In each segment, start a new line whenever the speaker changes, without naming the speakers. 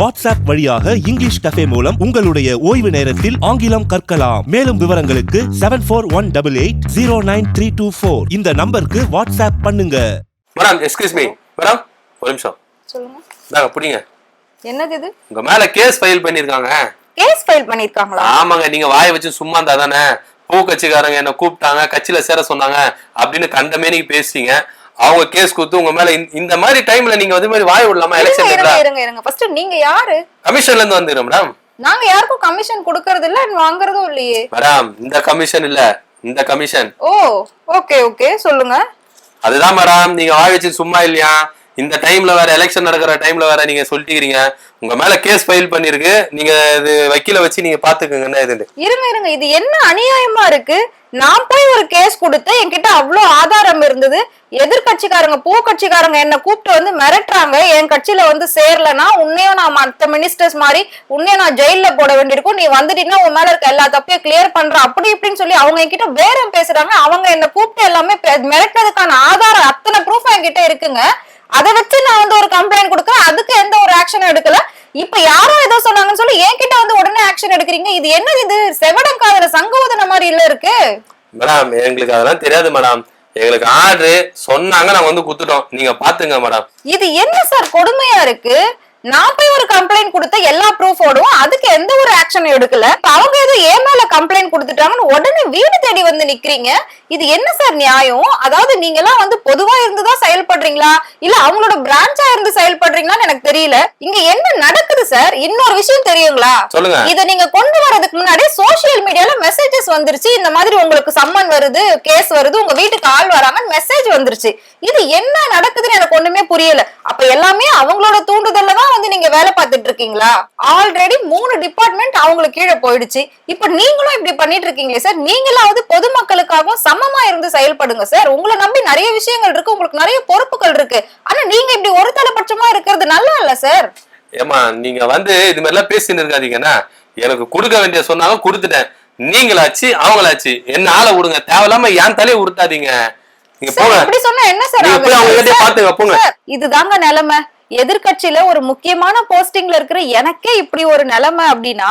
WhatsApp வழியாக English cafe மூலம் உங்களுடைய ஓய்வு நேரத்தில் ஆங்கிலம் கற்கலாம். மேலும் விவரங்களுக்கு seven four one double eight zero nine three two four இந்த நம்பருக்கு வாட்ஸ்அப் பண்ணுங்க.
மேடம் எக்ஸ்கியூஸ் மீ மேடம் ஒரு நிமிஷம்.
சொல்லுங்க.
பிடிங்க.
என்னது இது?
உங்க மேல கேஸ் ஃபைல் பண்ணிருக்காங்க
கேஸ் ஃபைல் பண்ணிருக்காங்களா
ஆமாங்க நீங்க வாயை வச்சு சும்மா இருந்தா தானே? பூ கட்சிக்காரங்க என்ன கூப்பிட்டாங்க கட்சியில சேர சொன்னாங்க அப்படின்னு கண்டமே நீங்க பேசுறீங்க. அவங்க கேஸ் கொடுத்து உங்க மேல இந்த- மாதிரி டைம்ல நீங்க வந்து மாதிரி வாய் விடலாமா? எலெக்ஷன்
இருங்க இருங்க ஃபர்ஸ்ட் நீங்க யாரு?
கமிஷன்ல இருந்து வந்துடுறேன் மேடம்
நாங்க யாருக்கும் கமிஷன் கொடுக்கறது இல்ல வாங்குறதும் இல்லையே.
மேடம் இந்த கமிஷன் இல்ல. இந்த கமிஷன்
ஓ ஓகே ஓகே சொல்லுங்க.
அதுதான் மேடம் நீங்க வாய் வச்சு சும்மா இல்லையா? இந்த டைம்ல வேற எலெக்ஷன் நடக்கிற டைம்ல வேற நீங்க சொல்லிட்டீங்க. உங்க மேல கேஸ் ஃபைல் பண்ணிருக்கு. நீங்க இது வக்கீல வச்சு நீங்க பாத்துக்கோங்க என்ன
இருங்க இருங்க. இது என்ன அநியாயமா இருக்கு? நான் போய் ஒரு கேஸ் கொடுத்து என்கிட்ட அவ்வளோ ஆதாரம் இருந்தது. எதிர்கட்சிக்காரங்க பூ கட்சிக்காரங்க என்ன கூப்பிட்டு வந்து மிரட்டுறாங்க. என் கட்சியில வந்து சேரலன்னா உன்னையும் நான் மத்த மினிஸ்டர்ஸ் மாதிரி உன்னையும் நான் ஜெயில போட வேண்டியிருக்கும். நீ வந்துட்டீங்கன்னா உன் மேல இருக்க எல்லா தப்பையும் கிளியர் பண்ற. அப்படி இப்படின்னு சொல்லி அவங்க என்கிட்ட பேரம் பேசுறாங்க. அவங்க என்ன கூப்பிட்டு எல்லாமே மிரட்டினதுக்கான ஆதாரம் அத்தனை ப்ரூஃப் என்கிட்ட இருக்குங்க. அதை வச்சு நான் வந்து ஒரு கம்ப்ளைண்ட் கொடுக்குறேன். அதுக்கு எந்த ஒரு ஆக்ஷனும் எடுக்கல. இப்ப யாரோ ஏதோ சொன்னாங்கன்னு சொல்லி என்கிட்ட வந்து உடனே ஆக்ஷன் எடுக்கிறீங்க. இது என்னது இது? செவடம் காதல சங்கோதன மாதிரி இல்ல இருக்கு.
மேடம் எங்களுக்கு அதெல்லாம் தெரியாது மேடம் எங்களுக்கு ஆர்டர் சொன்னாங்க நாங்க வந்து குத்துட்டோம். நீங்க பாத்துங்க மேடம்
இது என்ன சார் கொடுமையா இருக்கு? நான் போய் ஒரு கம்ப்ளைண்ட் கொடுத்த எல்லா ப்ரூஃபோடும் அதுக்கு எந்த ஒரு ஆக்ஷன் எடுக்கல. அவங்க ஏதோ ஏன் மேல கம்ப்ளைண்ட் கொடுத்துட்டாங்கன்னு உடனே வீடு தேடி வந்து நிக்கிறீங்க. இது என்ன சார் நியாயம்? அதாவது நீங்க எல்லாம் வந்து பொதுவா இருந்துதான் செயல்படுறீங்களா? இல்ல அவங்களோட பிரான்ச்சா இருந்து செயல்படுறீங்களான்னு எனக்கு தெரியல. இங்க என்ன நடக்குது சார்? இன்னொரு விஷயம் தெரியுங்களா?
சொல்லுங்க.
இத நீங்க கொண்டு வரதுக்கு முன்னாடி சோஷியல் மீடியால மெசேஜஸ் வந்துருச்சு. இந்த மாதிரி உங்களுக்கு சம்மன் வருது கேஸ் வருது உங்க வீட்டுக்கு ஆள் வராங்கன்னு மெசேஜ் வந்துருச்சு. இது என்ன நடக்குதுன்னு எனக்கு ஒண்ணுமே புரியல. அப்ப எல்லாமே அவங்களோட தூண்டுதல்ல தான் வந்து நீங்க வேலை பார்த்துட்டு இருக்கீங்களா? ஆல்ரெடி மூணு டிபார்ட்மெண்ட் அவங்களுக்கு கீழே போயிடுச்சு. இப்ப நீங்களும் இப்படி பண்ணிட்டு இருக்கீங்களே சார். நீங்களாவது பொதுமக்களுக்காகவும் சமமா இருந்து செயல்படுங்க சார். உங்களை நம்பி நிறைய விஷயங்கள் இருக்கு. உங்களுக்கு நிறைய பொறுப்புகள் இருக்கு. ஆனா நீங்க இப்படி ஒரு தலைபட்சமா இருக்கிறது நல்லா இல்ல சார்.
ஏமா நீங்க வந்து இது மாதிரி எல்லாம் பேசின்னு இருக்காதீங்கன்னா எனக்கு கொடுக்க வேண்டிய சொன்னாலும் கொடுத்துட்டேன். நீங்களாச்சு அவங்களாச்சு. என்ன ஆளை விடுங்க. தேவையில்லாம என் தலையை உடுத்தாதீங்க நீங்க
சார்,
போங்க
இப்படி சொன்னா என்ன சார்
போய்? அவங்க பாத்துங்க, போங்க.
இதுதாங்க நிலைமை எதிர்க்கட்சியில ஒரு முக்கியமான போஸ்டிங்ல இருக்கிற எனக்கே இப்படி ஒரு நிலைமை அப்படின்னா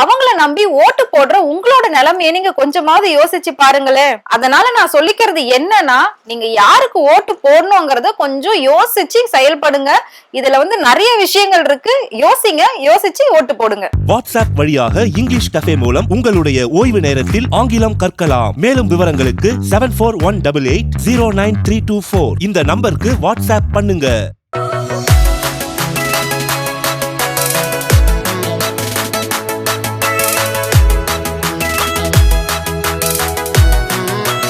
அவங்கள நம்பி ஓட்டு போடுற உங்களோட நிலைமையை நீங்க கொஞ்சமாவது யோசிச்சு பாருங்களேன். அதனால நான் சொல்லிக்கிறது என்னன்னா நீங்க யாருக்கு ஓட்டு போடணுங்கிறத கொஞ்சம் யோசிச்சு செயல்படுங்க. இதுல வந்து நிறைய விஷயங்கள் இருக்கு. யோசிங்க யோசிச்சு ஓட்டு போடுங்க.
வாட்ஸ்அப் வழியாக இங்கிலீஷ் கஃபே மூலம் உங்களுடைய ஓய்வு நேரத்தில் ஆங்கிலம் கற்கலாம். மேலும் விவரங்களுக்கு seven four one double eight zero nine three two four இந்த நம்பருக்கு வாட்ஸ்அப் பண்ணுங்க.